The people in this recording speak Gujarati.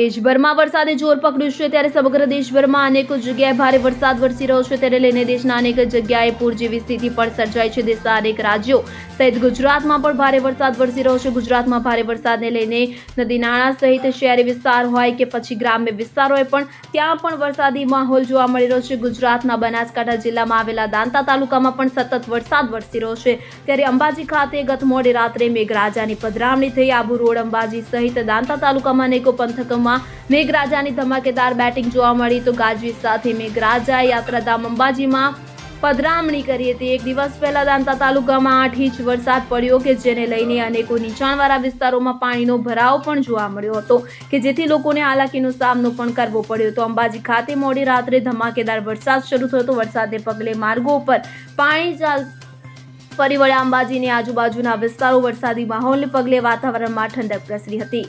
દેશભરમાં વરસાદે જોર પકડ્યું છે ત્યારે સમગ્ર દેશભરમાં અનેક જગ્યાએ ભારે વરસાદ વરસી રહ્યો છે ત્યારે લઈને દેશના અનેક જગ્યાએ પૂર જેવી સ્થિતિ પણ સર્જાઈ છે. દેશના અનેક રાજ્યો સહિત ગુજરાતમાં પણ ભારે વરસાદ વરસી રહ્યો છે. ગુજરાતમાં ભારે વરસાદને લઈને નદી નાળા સહિત શહેરી વિસ્તાર હોય કે પછી ગ્રામ્ય વિસ્તાર હોય પણ ત્યાં પણ વરસાદી માહોલ જોવા મળી રહ્યો છે. ગુજરાતના બનાસકાંઠા જિલ્લામાં આવેલા દાંતા તાલુકામાં પણ સતત વરસાદ વરસી રહ્યો છે. ત્યારે અંબાજી ખાતે ગત મોડી રાત્રે મેઘરાજાની પધરામણી થઈ. આબુ રોડ અંબાજી સહિત દાંતા તાલુકામાં અનેકો પંથકોમાં મેઘરાજાની ધમાકેદાર બેટિંગ જોવા મળી તો ગાજવીજ સાથે મેઘરાજા યાત્રાધામ અંબાજીમાં પધરામણી કરી હતી. એક દિવસ પહેલા દાંતા તાલુકામાં આઠ ઇંચ વરસાદ પડ્યો કે જેને લઈને અનેકો નીચાણવાળા વિસ્તારોમાં પાણીનો ભરાવ પણ જોવા મળ્યો હતો કે જેથી લોકોને હાલાકીનો સામનો પણ કરવો પડ્યો હતો. અંબાજી ખાતે મોડી રાત્રે ધમાકેદાર વરસાદ શરૂ થયો હતો. વરસાદને પગલે માર્ગો ઉપર પાણી ચાલ ફરી વળ્યા. અંબાજીની આજુબાજુના વિસ્તારો વરસાદી માહોલને પગલે વાતાવરણમાં ઠંડક પ્રસરી હતી.